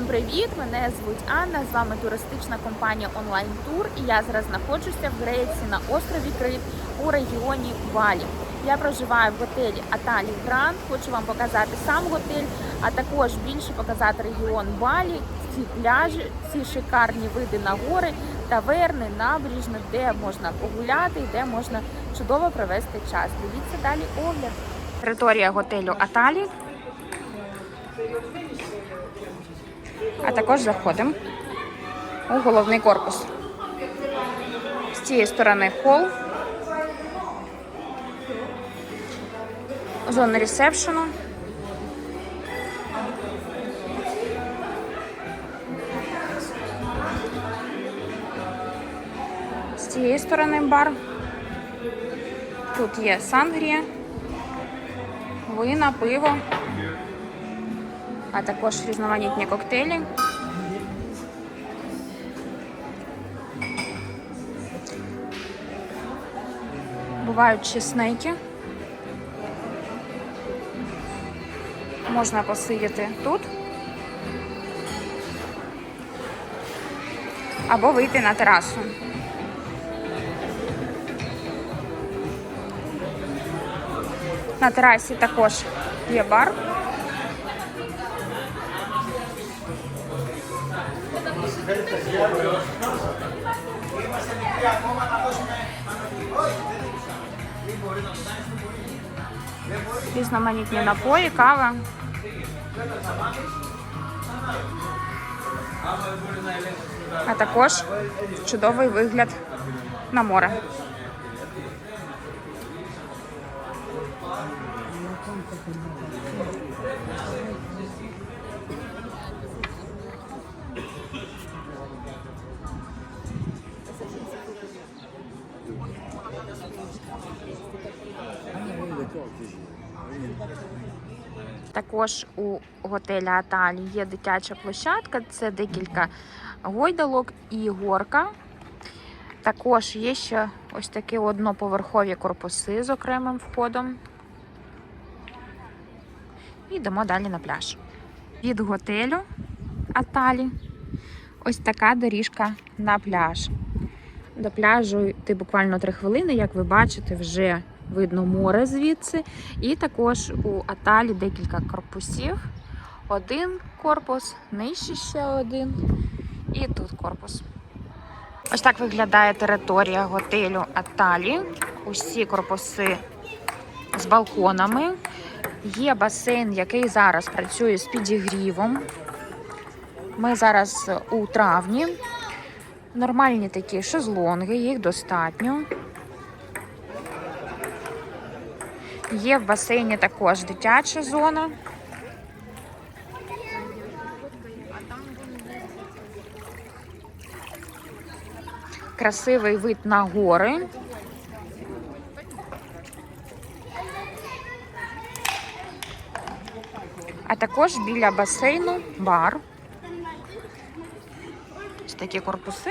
Всім привіт! Мене звуть Анна. З вами туристична компанія Онлайн Тур. І я зараз знаходжуся в Греції на острові Крит у регіоні Балі. Я проживаю в готелі Аталі Гранд. Хочу вам показати сам готель, а також більше показати регіон Балі, ці пляжі, ці шикарні види на гори, таверни, набережні, де можна погуляти, де можна чудово провести час. Дивіться далі огляд. Територія готелю Аталі. А також заходимо у головний корпус. З цієї сторони хол, зона ресепшену. З цієї сторони бар. Тут є сангрія, вина, пиво, а також різноманітні коктейлі. Бувають чесники. Можна посидіти тут. Або вийти на терасу. На терасі також є бар. Різноманітні напої, кава. А також чудовий вигляд на море. Також у готелі Аталі є дитяча площадка, це декілька гойдалок і горка. Також є ще ось такі одноповерхові корпуси з окремим входом. І йдемо далі на пляж. Від готелю Аталі ось така доріжка на пляж. До пляжу йти буквально 3 хвилини, як ви бачите, вже видно море звідси. І також у Аталі декілька корпусів. Один корпус, нижче ще один. І тут корпус. Ось так виглядає територія готелю Аталі. Усі корпуси з балконами. Є басейн, який зараз працює з підігрівом. Ми зараз у травні. Нормальні такі шезлонги, їх достатньо. Є в басейні також дитяча зона. Красивий вид на гори. А також біля басейну бар. Такі корпуси.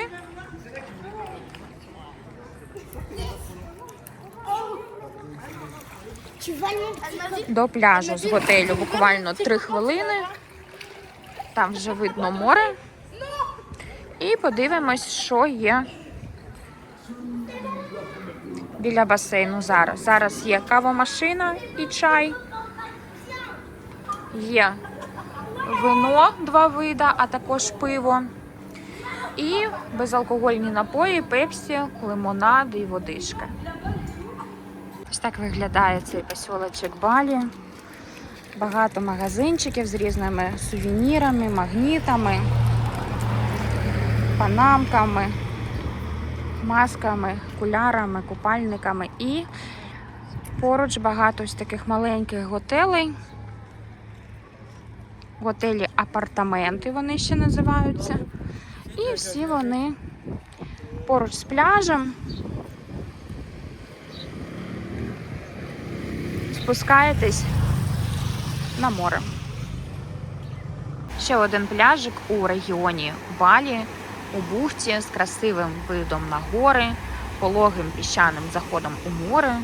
До пляжу з готелю буквально 3 хвилини. Там вже видно море. І подивимось, що є біля басейну зараз. Зараз є кавомашина і чай. Є вино, два вида, а також пиво. І безалкогольні напої, пепсі, лимонад і водичка. Ось так виглядає цей посілочок Балі. Багато магазинчиків з різними сувенірами, магнітами, панамками, масками, кулярами, купальниками і поруч багато ось таких маленьких готелей. Готелі апартаменти вони ще називаються. І всі вони поруч з пляжем. Спускаєтесь на море. Ще один пляжик у регіоні Балі, у бухті з красивим видом на гори, пологим піщаним заходом у море.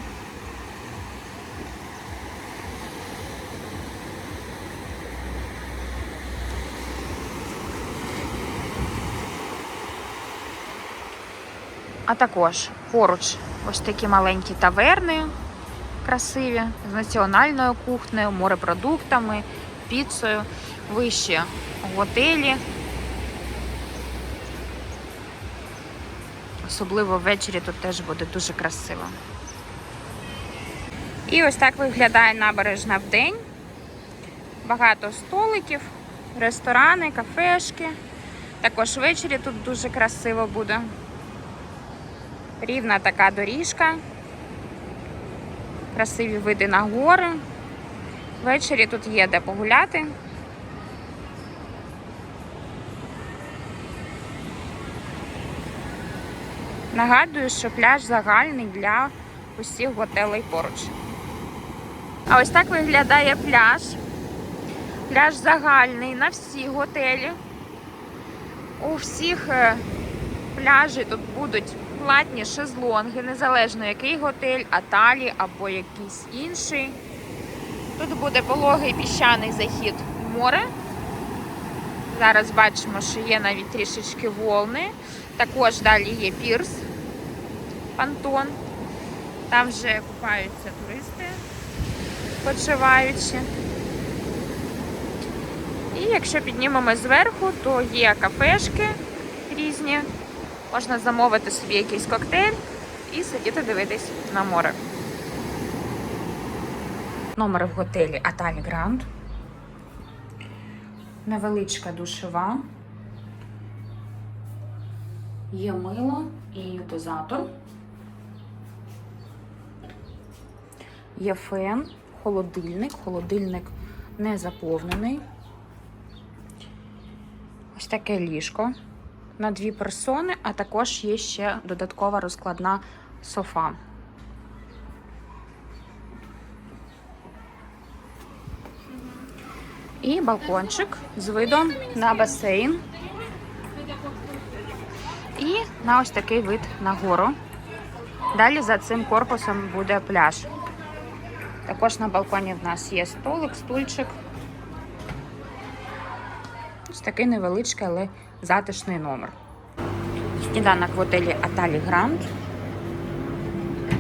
А також поруч ось такі маленькі таверни красиві з національною кухнею, морепродуктами, піцею, вище готелі. Особливо ввечері тут теж буде дуже красиво. І ось так виглядає набережна в день. Багато столиків, ресторани, кафешки. Також ввечері тут дуже красиво буде. Рівна така доріжка. Красиві види на гори. Ввечері тут є де погуляти. Нагадую, що пляж загальний для усіх готелей поруч. А ось так виглядає пляж. Пляж загальний на всі готелі. У всіх е, пляжі тут будуть платні шезлонги, незалежно який готель, Аталі або якийсь інший. Тут буде пологий піщаний захід в море. Зараз бачимо, що є навіть трішечки волни. Також далі є пірс, понтон. Там вже купаються туристи, почиваючи. І якщо піднімемо зверху, то є кафешки різні. Можна замовити собі якийсь коктейль і сидіти дивитись на море. Номер в готелі Аталі Гранд. Невеличка душева. Є мило і дозатор. Є фен, холодильник. Холодильник не заповнений. Ось таке ліжко на дві персони, а також є ще додаткова розкладна софа. І балкончик з видом на басейн. І на ось такий вид на гору. Далі за цим корпусом буде пляж. Також на балконі в нас є столик, стульчик. Такий невеличкий, але затишний номер. Сніданок в готелі Аталі Гранд.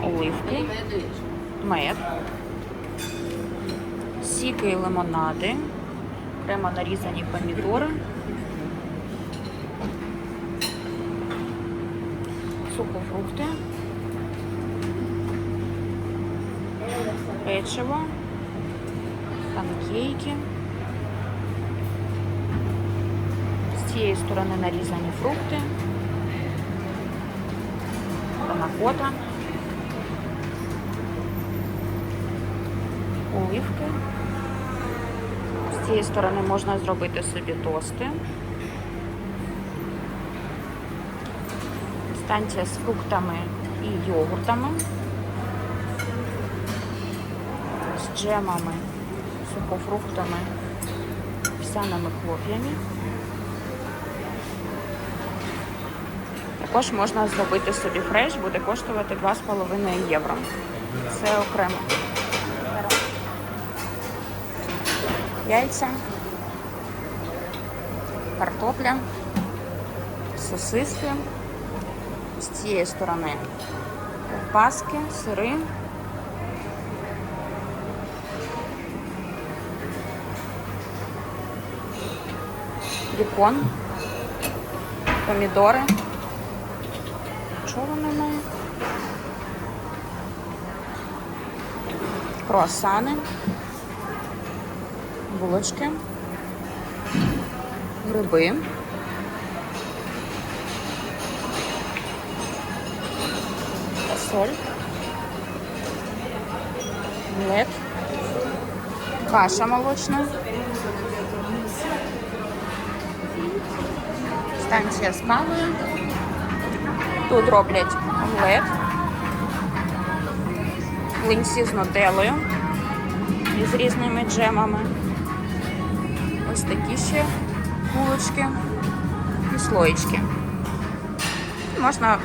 Оливки. Мед. Сіки і лимонади. Прямо нарізані помідори. Сухофрукти. Печиво. Панкейки. З цієї сторони нарізані фрукти. Панакота. Оливки. З цієї сторони можна зробити собі тости. Станція з фруктами і йогуртами, з джемами, сухофруктами, всяними хлоп'ями. Також можна зробити собі фреш, буде коштувати 2,5 євро. Це окремо. Яйця, картопля, сосиски. З цієї сторони ковбаски, сири. Бікон, помідори. Вони мають? Круасани, булочки, гриби. соль, мед, каша молочна, станція з кавою. Тут роблять омлет, млинці з нутеллою і з різними джемами. Ось такі ще булочки і слоєчки. Можна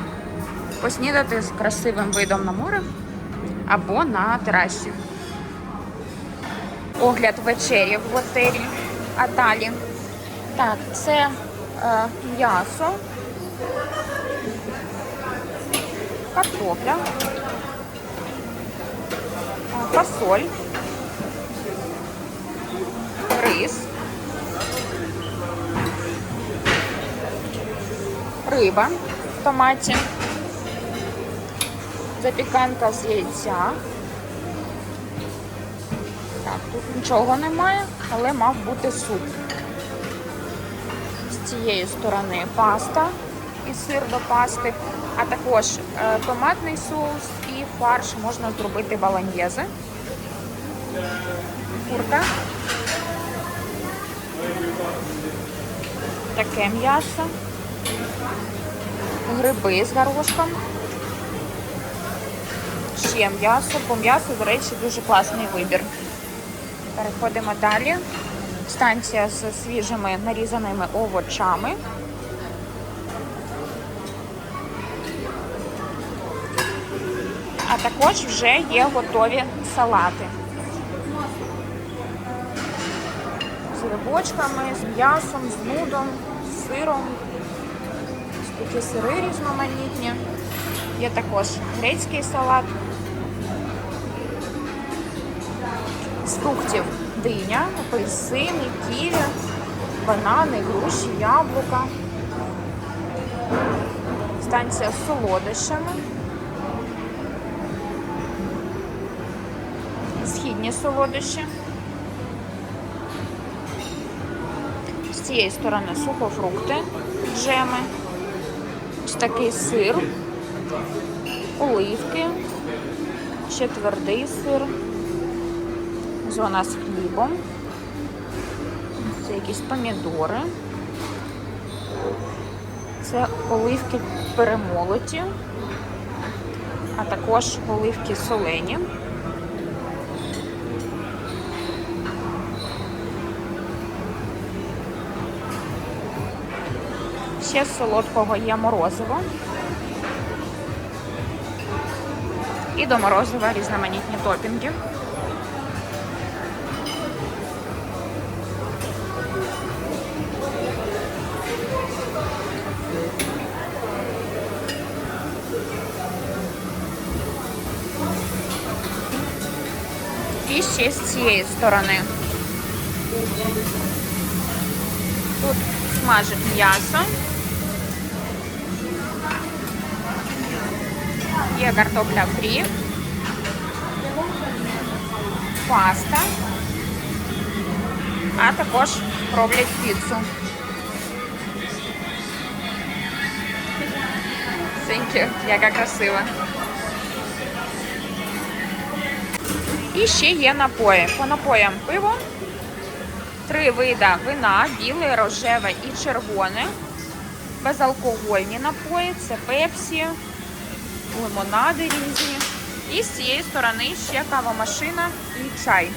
поснідати з красивим видом на море або на терасі. Огляд вечері в готелі Аталі. Так, це е, м'ясо. Картопля, фасоль, рис, риба в томаті, запіканка з яйця. Так, тут нічого немає, але мав бути суп. З цієї сторони паста і сир до пасти, а також е, томатний соус і фарш можна зробити баланьєзи. Курка. Таке м'ясо. Гриби з горошком. Ще м'ясо. По м'ясу, до речі, дуже класний вибір. Переходимо далі. Станція з свіжими нарізаними овочами. Також вже є готові салати. З грибочками, з м'ясом, з нудом, з сиром. Такі сири різноманітні. Є також грецький салат. З фруктів диня, апельсини, ківі, банани, груші, яблука. Станція з солодощами. Східні солодощі. З цієї сторони сухофрукти, джеми. Ось такий сир, оливки, ще твердий сир. Зона з хлібом. Це якісь помідори. Це оливки перемолоті, а також оливки солені. Ще з солодкого є морозиво. І до морозива різноманітні топінги. І ще з цієї сторони. Тут смажить м'ясо. Є картопля фрі, паста, а також роблять піцу. You, яка красива. І ще є напої. По напоям пиво. Три вида вина, біле, рожеве і червоне. Безалкогольні напої, це пепсі, лимонади різні. І з цієї сторони ще кавомашина і чай.